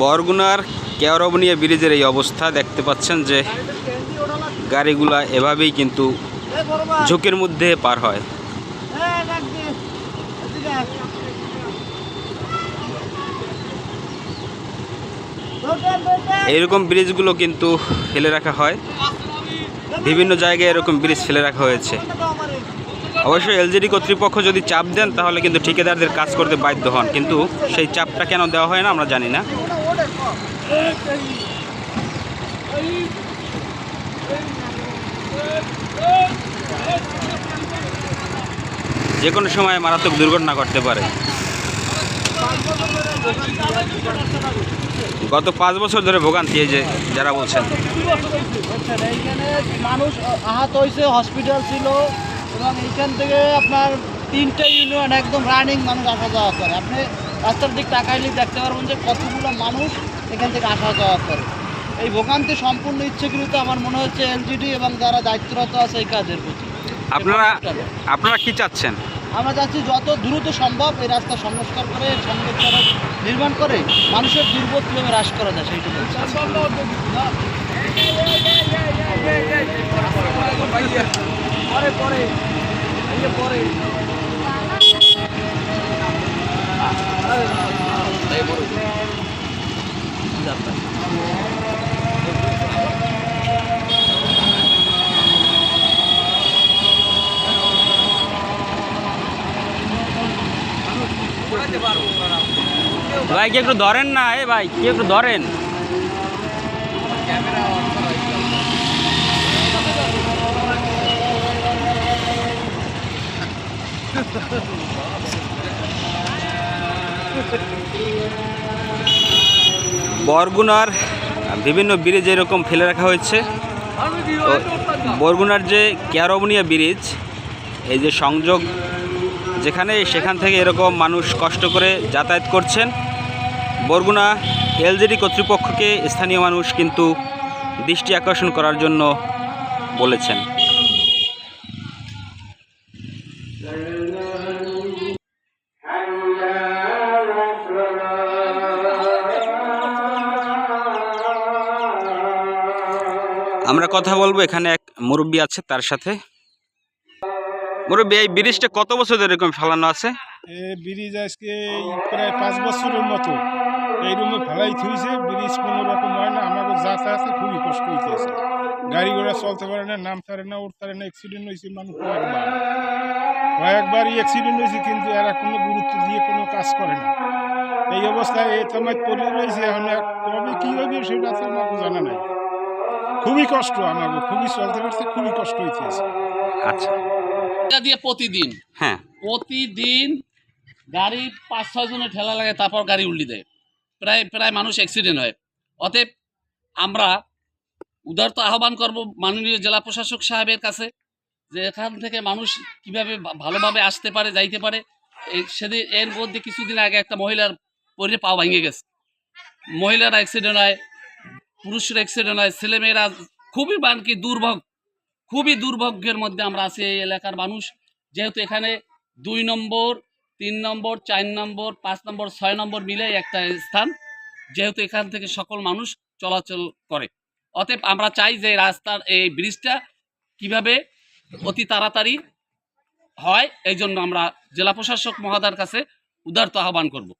বরগুনার কেওরবনিয়া ব্রিজের এই অবস্থা দেখতে পাচ্ছেন যে গাড়িগুলা এভাবেই কিন্তু ঝুঁকির মধ্যে পার হয়। এইরকম ব্রিজগুলো কিন্তু ফেলে রাখা হয়। বিভিন্ন জায়গায় এরকম ব্রিজ ফেলে রাখা হয়েছে। অবশ্যই এলজিডি কর্তৃপক্ষ যদি চাপ দেন, তাহলে কিন্তু ঠিকাদারদের কাজ করতে বাধ্য হন। কিন্তু সেই চাপটা কেন দেওয়া হয় না, আমরা জানি না। যে কোনো সময় মারাত্মক দুর্ঘটনা ঘটতে পারে। গত পাঁচ বছর ধরে ভোগান্তি যে যারা বলছেন। মানুষ আহত হয়েছে হসপিটাল ছিল এবং এইখান থেকে আপনার তিনটে ইউনিয়ন একদম রানিং মানুষ আসা যাওয়া করে। আপনি রাস্তার দিক তাকাইলে দেখতে পারবেন যে কতগুলো মানুষ এখান থেকে আসা যাওয়া করে। এই ভোগান্তি সম্পূর্ণ ইচ্ছেকৃত আমার মনে হচ্ছে এলজিডি এবং যারা দায়িত্বরত আছে এই কাজের প্রতি। আপনারা আপনারা কি চাচ্ছেন? আমরা চাচ্ছি যত দ্রুত সম্ভব এই রাস্তা সংস্কার করে সংযোগ সড়ক নির্মাণ করে মানুষের দুর্ভোগ কীভাবে হ্রাস করা যায় সেইটুকু পরে পরে। ভাই। কি একটু ধরেন না এ ভাই কি একটু ধরেন। বরগুনার বিভিন্ন ব্রিজ এরকম ফেলে রাখা হয়েছে। বরগুনার যে কেয়ারবনিয়া ব্রিজ এই যে সংযোগ, যেখানে সেখান থেকে এরকম মানুষ কষ্ট করে যাতায়াত করছেন। বরগুনা এলজেডি কর্তৃপক্ষকে স্থানীয় মানুষ কিন্তু দৃষ্টি আকর্ষণ করার জন্য বলেছেন। আমরা কথা বলব, এখানে এক মুরব্বী আছে তার সাথে। মুরব্বী, এই ব্রিজটা কত বছর ধরে এরকম ফেলানো আছে? ব্রিজ আজকে প্রায় পাঁচ বছরের মতো। এই রুমে ফেলাই থইছে, ব্রিজ কোনো রকম হয় না, আমাদের যাতায়াতে খুবই কষ্ট হইতেছে। গাড়ি ঘোড়া চলতে পারে না নামতে পারে না উঠতে না অ্যাক্সিডেন্ট হয়েছে মানুষ কয়েকবার কয়েকবারই অ্যাক্সিডেন্ট হয়েছে কিন্তু এরা কোনো গুরুত্ব দিয়ে কোনো কাজ করে না। এই অবস্থায় এই তোমার পড়ে রয়েছে এখন এক কবে কী হবে সেটা তো আমাকে জানা নাই। খুবই কষ্ট আমাকে খুবই চলতে পারছে খুবই কষ্ট হইতেছে। আচ্ছা। এটা দিয়ে প্রতিদিন? হ্যাঁ। প্রতিদিন গাড়ি পাঁচ ছয় জনের ঠেলা লাগে তারপর গাড়ি উল্টি দেয়। প্রায় প্রায় মানুষ অ্যাক্সিডেন্ট হয়। অতএব আমরা উদারত আহ্বান করব মাননীয় জেলা প্রশাসক সাহেবের কাছে যে এখান থেকে মানুষ কীভাবে ভালোভাবে আসতে পারে যাইতে পারে। সেদিন এর মধ্যে কিছুদিন আগে একটা মহিলার পরে পা ভেঙে গেছে। মহিলারা অ্যাক্সিডেন্ট হয়, পুরুষের অ্যাক্সিডেন্ট হয়, ছেলেমেয়েরা খুবই বানকি দুর্ভোগ, খুবই দুর্ভোগ্যের মধ্যে আমরা আছি এই এলাকার মানুষ। যেহেতু এখানে দুই নম্বর, তিন নম্বর, চার নম্বর, পাঁচ নম্বর, ছয় নম্বর মিলে একটা স্থান। যেহেতু এখান থেকে সকল মানুষ চলাচল করে। অতএব আমরা চাই যে রাস্তার এই ব্রিজটা কীভাবে অতি তাড়াতাড়ি হয়, এই জন্য আমরা জেলা প্রশাসক মহাদার কাছে উদারত আহ্বান করব।